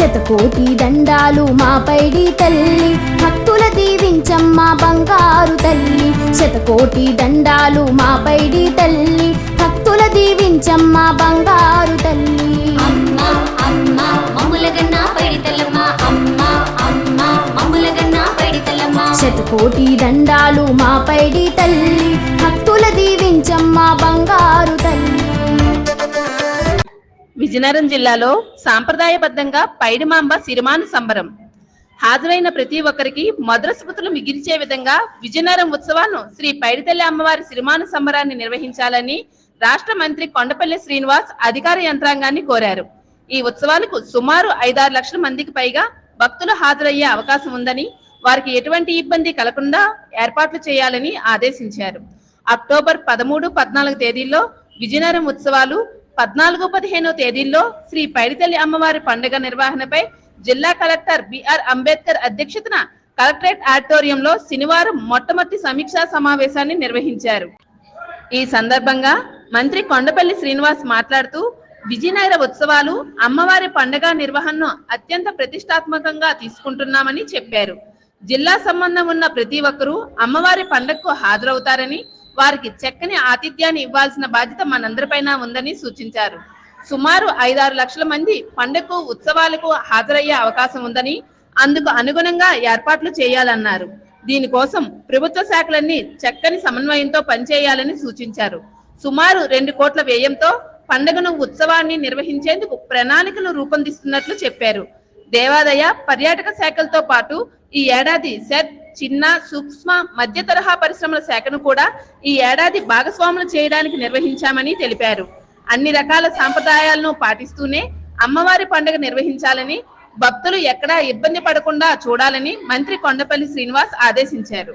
శతకోటి దండాలు మా పైడి తల్లి. భక్తుల దీవించమ్మ బంగారు తల్లి. శతకోటి దండాలు మా పైడి తల్లి. భక్తుల దీవించమ్మ బంగారు తల్లి. అమ్మ అమ్మ మమ్ములగన్న పైడితల్లమ్మ అమ్మ అమ్మ మమ్ములగన్న పైడితల్లమ్మ శతకోటి దండాలు మా పైడి తల్లి. భక్తుల దీవించమ్మ బంగారు తల్లి. విజయనగరం జిల్లాలో సాంప్రదాయబద్ధంగా పైడిమాంబ సిరిమాను సంబరం. హాజరైన ప్రతి ఒక్కరికి మధుర స్మృతులు మిగిల్చే విధంగా విజయనగరం ఉత్సవాలను శ్రీ పైడితల్లి అమ్మవారి సిరిమాను సంబరాన్ని నిర్వహించాలని రాష్ట్ర మంత్రి కొండపల్లి శ్రీనివాస్ అధికార యంత్రాంగాన్ని కోరారు. ఈ ఉత్సవాలకు సుమారు ఐదారు లక్షల మందికి పైగా భక్తులు హాజరయ్యే అవకాశం ఉందని వారికి ఎటువంటి ఇబ్బంది కలగకుండా ఏర్పాట్లు చేయాలని ఆదేశించారు. అక్టోబర్ పదమూడు పద్నాలుగు తేదీల్లో విజయనగరం ఉత్సవాలు పద్నాలుగు పదిహేనో తేదీల్లో శ్రీ పైడితల్లి అమ్మవారి పండుగ నిర్వహణపై జిల్లా కలెక్టర్ బిఆర్ అంబేద్కర్ అధ్యక్షతన కలెక్టరేట్ ఆడిటోరియంలో శనివారం మొట్టమొదటి సమీక్షా సమావేశాన్ని నిర్వహించారు. ఈ సందర్భంగా మంత్రి కొండపల్లి శ్రీనివాస్ మాట్లాడుతూ విజయనగర ఉత్సవాలు అమ్మవారి పండుగ నిర్వహణను అత్యంత ప్రతిష్టాత్మకంగా తీసుకుంటున్నామని చెప్పారు. జిల్లా సంబంధం ఉన్న ప్రతి ఒక్కరూ అమ్మవారి పండుగకు హాజరవుతారని వారికి చక్కని ఆతిథ్యాన్ని ఇవ్వాల్సిన బాధ్యత మనందరిపైన ఉందని సూచించారు. సుమారు ఐదారు లక్షల మంది పండుగకు ఉత్సవాలకు హాజరయ్యే అవకాశం ఉందని అందుకు అనుగుణంగా ఏర్పాట్లు చేయాలన్నారు. దీనికోసం ప్రభుత్వ శాఖలన్నీ చక్కని సమన్వయంతో పనిచేయాలని సూచించారు. సుమారు రెండు కోట్ల వ్యయంతో పండుగను ఉత్సవాన్ని నిర్వహించేందుకు ప్రణాళికలు రూపొందిస్తున్నట్లు చెప్పారు. దేవాదాయ పర్యాటక శాఖలతో పాటు ఈ ఏడాది సెట్ చిన్న సూక్ష్మ మధ్య తరహా పరిశ్రమల శాఖను కూడా ఈ ఏడాది భాగస్వాములు చేయడానికి నిర్వహించామని తెలిపారు. అన్ని రకాల సాంప్రదాయాలను పాటిస్తూనే అమ్మవారి పండుగ నిర్వహించాలని భక్తులు ఎక్కడా ఇబ్బంది పడకుండా చూడాలని మంత్రి కొండపల్లి శ్రీనివాస్ ఆదేశించారు.